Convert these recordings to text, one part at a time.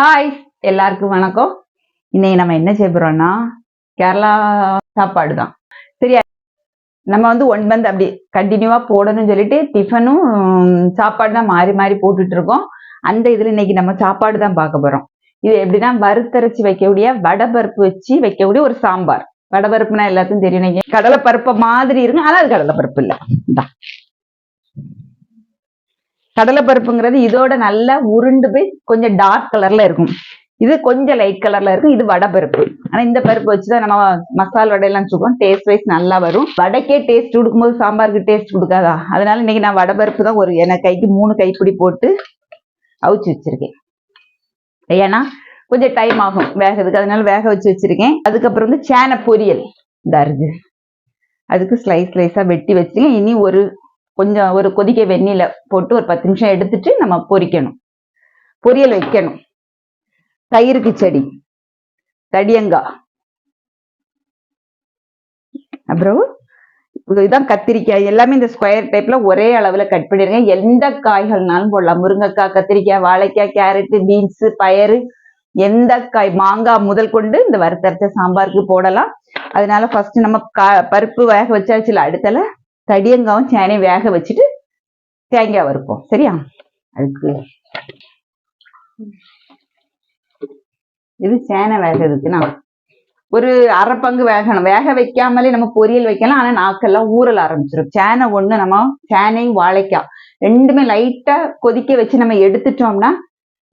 Hi எல்லாருக்கும் வணக்கம். இன்னைக்கு நம்ம என்ன செய்ய போறோம்னா கேரளா சாப்பாடு தான் சரியா? நம்ம வந்து ஒன் மந்த் அப்படி கண்டினியூவா போடணும்னு சொல்லிட்டு டிஃபனும் சாப்பாடு தான் மாறி மாறி போட்டுட்டு இருக்கோம் அந்த இதுல இன்னைக்கு நம்ம சாப்பாடு தான் பார்க்க போறோம். இது எப்படின்னா வறுத்தரைச்சு வைக்கக்கூடிய வடபருப்பு வச்சு வைக்கக்கூடிய ஒரு சாம்பார். வடபருப்புனா எல்லாத்துக்கும் தெரியும். கடலைப்பருப்பு மாதிரி இருக்கும். ஆனா அது கடலைப்பருப்பு இல்ல. கடலை கடலைப்பருப்புங்கிறது இதோட நல்லா உருண்டு போய் கொஞ்சம் டார்க் கலர்ல இருக்கும். இது கொஞ்சம் லைட் கலர்ல இருக்கும். இது வடை பருப்பு. ஆனா இந்த பருப்பு வச்சுதான் நம்ம மசால் வடையெல்லாம் சுடுவோம் டேஸ்ட் வைஸ் நல்லா வரும். வடைக்கே டேஸ்ட் கொடுக்கும்போது சாம்பாருக்கு டேஸ்ட் கொடுக்காதா? அதனால இன்னைக்கு நான் வடை பருப்பு தான் ஒரு எனக்கு கைக்கு மூணு கைப்பிடி போட்டு அவிச்சு வச்சிருக்கேன். ஏன்னா கொஞ்சம் டைம் ஆகும் வேகிறதுக்கு. அதனால வேக வச்சு வச்சிருக்கேன். அதுக்கப்புறம் வந்து சேனை பொரியல் இந்த அரிஞ்சு அதுக்கு ஸ்லைஸ் ஸ்லைஸா வெட்டி வச்சிருக்கேன். இனி ஒரு கொஞ்சம் ஒரு கொதிக்க வெந்நில போட்டு ஒரு பத்து நிமிஷம் எடுத்துட்டு நம்ம பொரிக்கணும் பொரியல் வைக்கணும். தயிர் கிச்சடி தடியங்காய். அப்புறம் இதுதான் கத்திரிக்காய். எல்லாமே இந்த ஸ்கொயர் டைப்ல ஒரே அளவுல கட் பண்ணிருங்க எந்த காய்கள்னாலும் போடலாம். முருங்கைக்காய் கத்திரிக்காய் வாழைக்காய் கேரட்டு பீன்ஸ் பயறு எந்த காய் மாங்காய் முதல் கொண்டு இந்த வறுத்தரைச்ச சாம்பாருக்கு போடலாம். அதனால ஃபர்ஸ்ட் நம்ம கா- பருப்பு வேக வச்சாச்சுல அடுத்தல தடியங்காவும் சேனையும் வேக வச்சுட்டு தேங்காய் வறுப்போம். சரியா? அதுக்கு இது சேனை வேகிறதுக்குன்னா ஒரு அரை பங்கு வேகணும். வேக வைக்காமலே நம்ம பொரியல் வைக்கலாம். ஆனா நாக்கெல்லாம் ஊறல் ஆரம்பிச்சிடும் சேனை ஒன்று நம்ம சேனையும் வாழைக்காய் ரெண்டுமே லைட்டா கொதிக்க வச்சு நம்ம எடுத்துட்டோம்னா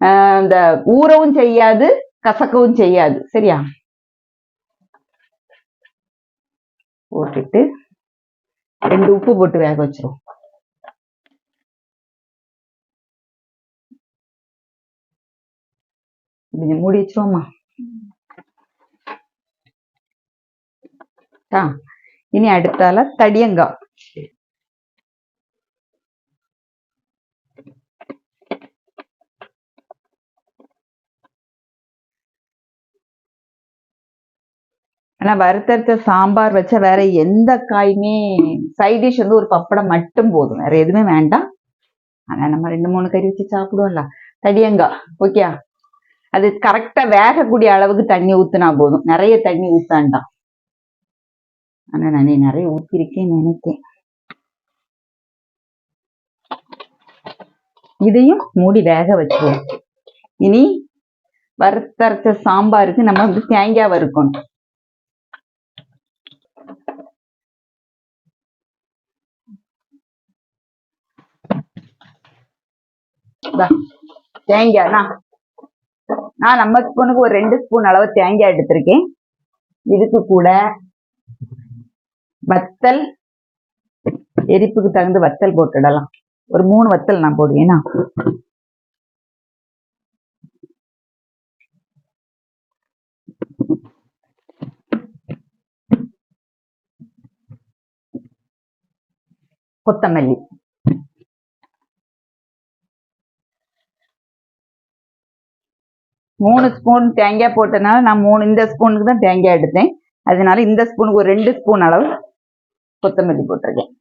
ஆஹ் இந்த ஊறவும் செய்யாது கசக்கவும் செய்யாது. சரியா? போட்டுட்டு ரெண்டு உப்பு போட்டு வேக வச்சிரும். மூடி வச்சிருவோமா? ஆ இனி அடுத்தால தடியங்காய். ஆனா வறுத்தறுத்த சாம்பார் வச்சா வேற எந்த காயுமே சைட் டிஷ் வந்து ஒரு பப்படம் மட்டும் போதும். வேற எதுவுமே வேண்டாம். ஆனா நம்ம ரெண்டு மூணு கறி வச்சு சாப்பிடுவோம்ல. தடியங்கா ஓகே அது கரெக்டா வேகக்கூடிய அளவுக்கு தண்ணி ஊத்துனா போதும். நிறைய தண்ணி ஊத்தாண்டாம். ஆனா நான் நிறைய ஊத்திருக்கேன் நினைக்கேன் இதையும் மூடி வேக வச்சுருவோம். இனி வறுத்தரைச்ச சாம்பாருக்கு நம்ம வந்து தேங்காய் வறுக்கணும். இந்தா, தேங்காய் நான் நான் நம்ம ஸ்பூனுக்கு ஒரு ரெண்டு ஸ்பூன் அளவு தேங்காய் எடுத்திருக்கேன். இதுக்கு கூட வத்தல் எரிப்புக்கு தகுந்த வத்தல் போட்டுடலாம். ஒரு மூணு வத்தல் நான் போடுவேனா கொத்தமல்லி. மூணு ஸ்பூன் தேங்காய் போட்டனால நான் மூணு இந்த ஸ்பூனுக்கு தான் தேங்காய் எடுத்தேன். அதனால இந்த ஸ்பூனுக்கு ஒரு ரெண்டு ஸ்பூன் அளவு கொத்தமல்லி போட்டிருக்கேன்.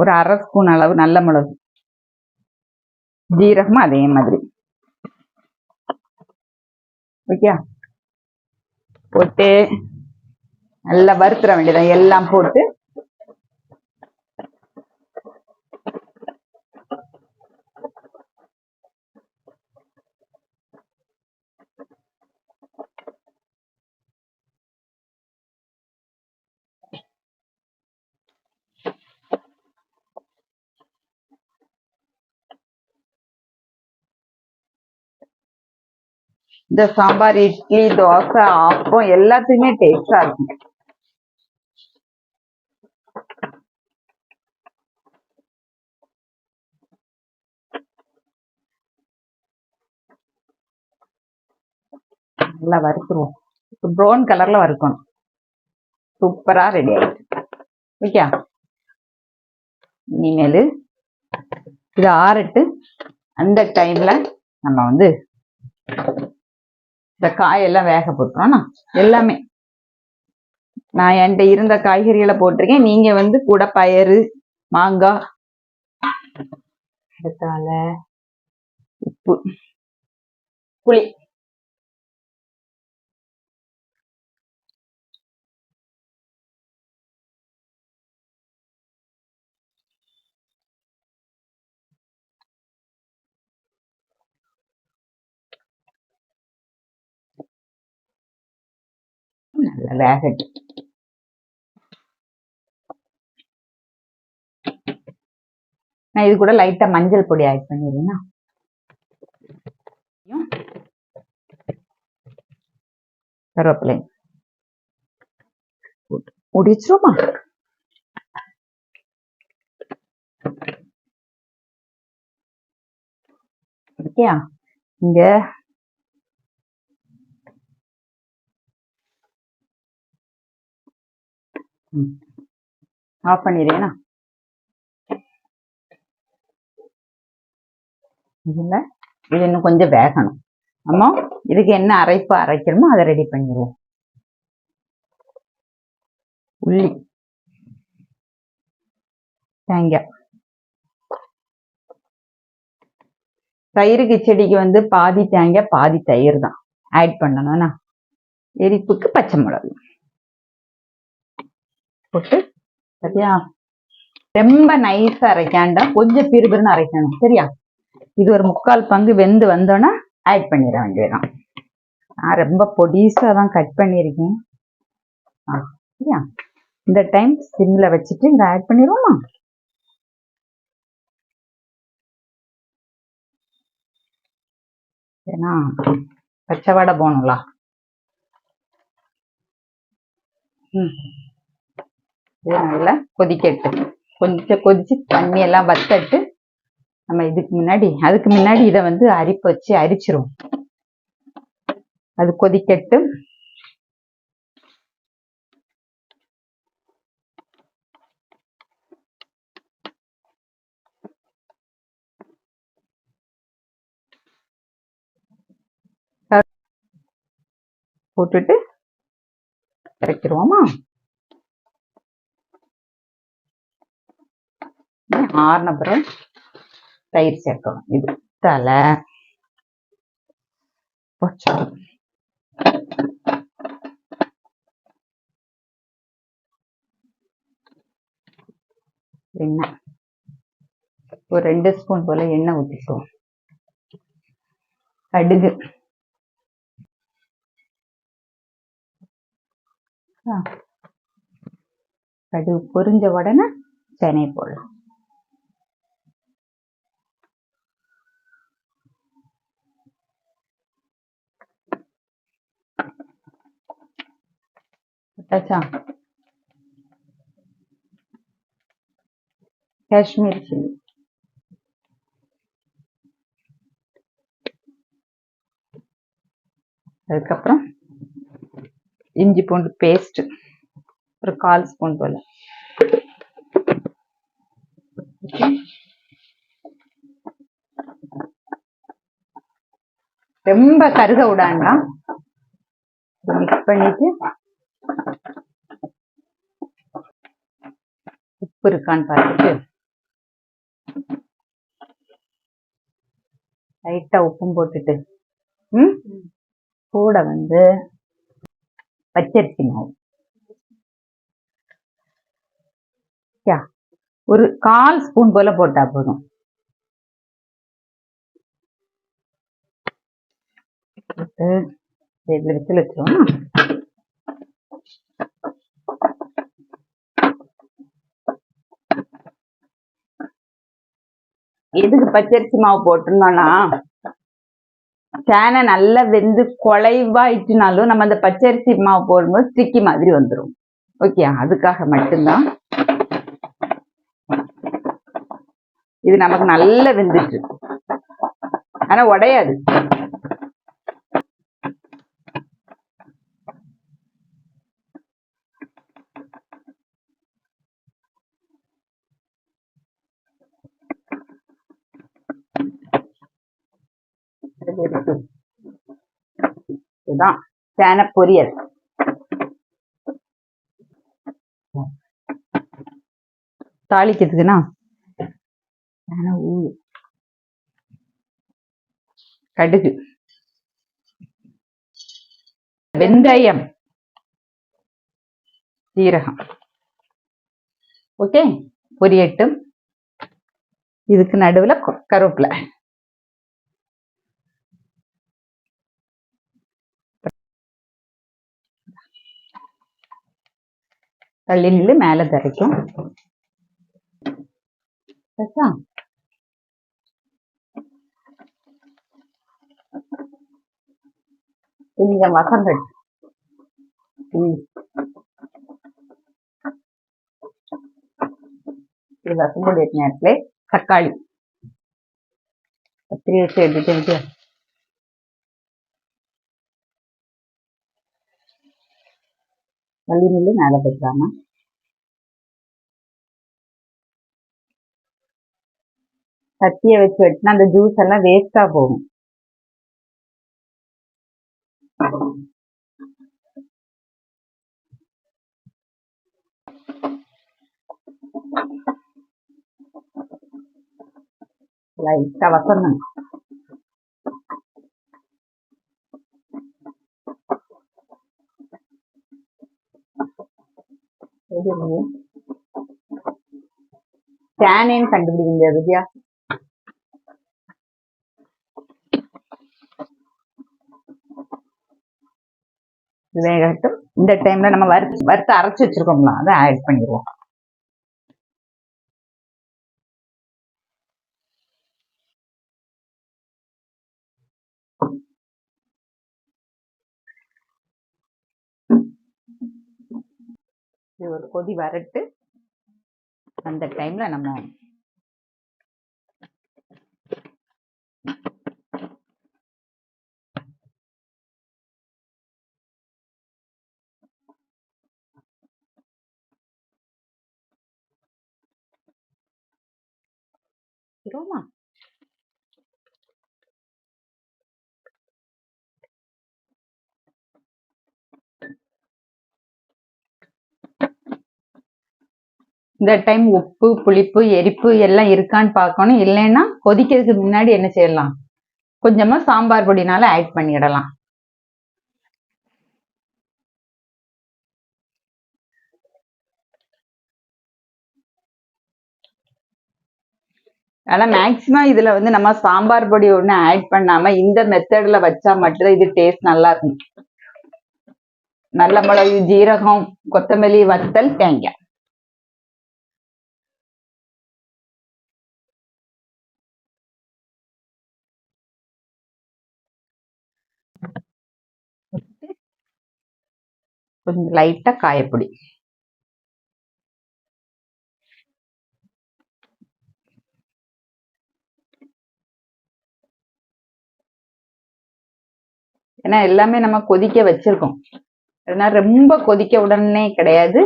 ஒரு அரை ஸ்பூன் அளவு நல்ல மிளகு. ஜீரகமும் அதே மாதிரி. ஓகே போட்டு நல்லா வறுத்துற வேண்டியதான் எல்லாம் போட்டு இந்த சாம்பார் இட்லி தோசை ஆப்பம் எல்லாத்துக்குமே டேஸ்டா இருக்கும். நல்லா வறுத்துருவோம். இப்போ ப்ரௌன் கலர்ல வறுக்கணும். சூப்பரா ரெடி ஆயிடுச்சு. ஓகே இனிமேல் இது ஆறட்டு அந்த டைம்ல நம்ம வந்து இந்த காயெல்லாம் வேக போட்டுறோம்னா எல்லாமே. நான் என்கிட்ட இருந்த காய்கறிகளை போட்டிருக்கேன். நீங்க வந்து கூட பயறு மாங்காய் அடுத்தால உப்பு புளி. நல்லா நான் இது கூட லைட்டா மஞ்சள் பொடி ஆட் பண்ணிடுறேன்னா கருவேப்பிலை. முடிச்சிருமா ஓகேயா இங்க ஆஃப் பண்ணிடுறேனா? இதுல இது இன்னும் கொஞ்சம் வேகணும். ஆமாம் இதுக்கு என்ன அரைப்பு அரைக்கிறோமோ அதை ரெடி பண்ணிடுவோம். உள்ளி. தேங்காய். தயிர் கிச்சடிக்கு வந்து பாதி தேங்காய் பாதி தயிர் தான். ஆட் பண்ணணும்னா. எரிப்புக்கு பச்சை மிளகு. போட்டு சரியா? ரொம்ப நைஸா அரைக்காண்டா கொஞ்சம் பிறுபிறுன்னு அரைக்கணும் சரியா? இது ஒரு முக்கால் பங்கு வெந்து வந்தோன்னா ஆட் பண்ணிட வேண்டியதுதான். நான் ரொம்ப பொடிசாக தான் கட் பண்ணியிருக்கேன். ஆ சரியா? இந்த டைம் சிம்ல வச்சுட்டு இங்க ஆட் பண்ணிடுவோமா? ஏன்னா பச்சை வடை போகணுங்களா ம் இதை நல்லா கொதிக்கட்டு கொஞ்சம் கொதிச்சு தண்ணி எல்லாம் வத்தட்டு நம்ம இதுக்கு முன்னாடி அதுக்கு முன்னாடி இதை வந்து அரிப்பு வச்சு அரிச்சிரும். அது கொதிக்கட்டு போட்டுட்டு இறக்கிடுவோமா? ஆறுன பிறகு தயிர் சேர்க்கணும். இது தலை எண்ணெய். ஒரு ரெண்டு ஸ்பூன் போல எண்ணெய் ஊற்றிக்குவோம் கடுகு. கடுகு பொரிஞ்ச உடனே செனை போடலாம். போட்டாச்சா காஷ்மீர் சில்லி அதுக்கப்புறம் இஞ்சி பூண்டு பேஸ்ட் ஒரு கால் ஸ்பூன் போல. ரொம்ப கருக விடாண்டா மிக்ஸ் பண்ணிட்டு உப்பு இருக்கான்னு பார்த்துட்டு லைட்டா உப்பும் போட்டுட்டு ம்? கூட வந்து பச்சரிசி மாவு. ஒரு கால் ஸ்பூன் போல போட்டா போதும். போட்டு விசில் வச்சிருவோம்? எதுக்கு பச்சரிசி மாவு போட்டிருந்தோம்னா சேனை நல்லா வெந்து குலைவாயிட்டுனாலும் நம்ம அந்த பச்சரிசி மாவு போடும்போது ஸ்டிக்கி மாதிரி வந்துடும் ஓகே அதுக்காக மட்டும்தான். இது நமக்கு நல்லா வெந்துட்டு ஆனா உடையாது. தான் சேன பொரியல். தாளிக்கிறதுக்குன்னா கடுகு. வெந்தயம். சீரகம். ஓகே பொரியட்டும். இதுக்கு நடுவில் கருவேப்பிலை. தள்ளி நில்லு மேல தரைக்கும் சரியா? கொஞ்சம் வசந்தது ம். இது வசம்புடைய நேரத்துல தக்காளி கத்திரி வச்சு எடுத்துட்டு தள்ளி நில்லு மேல போட்டுக்காம கத்திய வச்சு வெட்டினா அந்த ஜூஸ் எல்லாம் வேஸ்டாக போகும். லைட்டாக வசந்தம். டேனேன்னு கண்டுபிடிக்க வித்யா. வேகட்டும். இந்த டைம்ல நம்ம வறுத்து வறுத்து அரைச்சு வச்சிருக்கோம்ல அதை ஆட் பண்ணிடுவோம். இது ஒரு கொதி வரட்டு. அந்த டைம்ல நம்ம ரோமா இந்த டைம் உப்பு புளிப்பு எரிப்பு எல்லாம் இருக்கான்னு பார்க்கணும். இல்லைன்னா கொதிக்கிறதுக்கு முன்னாடி என்ன செய்யலாம்? கொஞ்சமா சாம்பார் பொடினால ஆட் பண்ணிடலாம். ஆனா மேக்சிமம் இதுல வந்து நம்ம சாம்பார் பொடி ஒண்ணு ஆட் பண்ணாம இந்த மெத்தட்ல வச்சா மட்டும்தான் இது டேஸ்ட் நல்லா இருக்கும். நல்ல மிளகு ஜீரகம் கொத்தமல்லி வத்தல் தேங்காய். கொஞ்சம் லைட்டா காயப்பொடி. ஏன்னா எல்லாமே நம்ம கொதிக்க வச்சிருக்கோம். அதனால ரொம்ப கொதிக்க உடனே கிடையாது.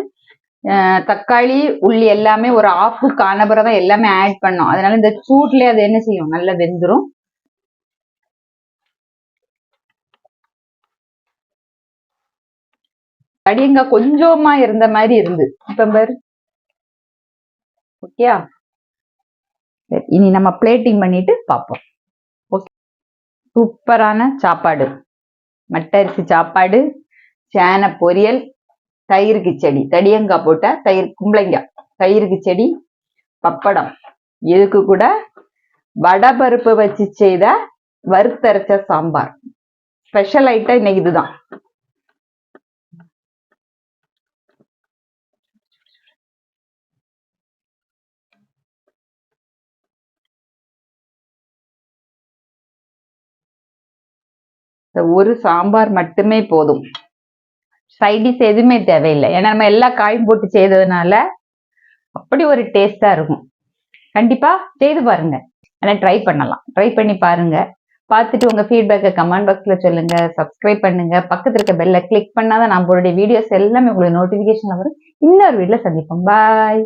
தக்காளி உள்ளி எல்லாமே ஒரு ஆஃப் காணபுரம் தான் எல்லாமே ஆட் பண்ணோம். அதனால இந்த சூட்லேயே அது என்ன செய்யும்? நல்லா வெந்துடும் அடியங்க கொஞ்சமா இருந்த மாதிரி இருந்து. இப்ப பாரு. ஓகேயா? இனி நம்ம பிளேட்டிங் பண்ணிட்டு பார்ப்போம் ஓகே. சூப்பரான சாப்பாடு. மட்டை அரிசி சாப்பாடு சேன பொரியல் தயிர் கிச்சடி தடியங்காய் போட்ட தயிர் கும்பளைங்காய் தயிர் கிச்சடி பப்படம். இதுக்கு கூட வடை பருப்பு வச்சு செய்த வறுத்தரைச்ச சாம்பார். ஸ்பெஷல் ஐட்டம் இன்னைக்கு இதுதான். இந்த ஒரு சாம்பார் மட்டுமே போதும். சைடிஸ் எதுவுமே தேவையில்லை. ஏன்னா நம்ம எல்லா காயும் போட்டு செய்ததுனால அப்படி ஒரு டேஸ்டா இருக்கும். கண்டிப்பா செய்து பாருங்க. ஆனா ட்ரை பண்ணலாம். ட்ரை பண்ணி பாருங்க. பார்த்துட்டு உங்க ஃபீட்பேக்கை கமெண்ட் பாக்ஸ்ல சொல்லுங்க. சப்ஸ்கிரைப் பண்ணுங்க. பக்கத்துல இருக்க பெல்ல கிளிக் பண்ணாதான் நம்மளுடைய வீடியோஸ் எல்லாமே உங்களுக்கு நோட்டிபிகேஷன்ல வரும். இன்னொரு வீடியோல சந்திப்போம். பாய்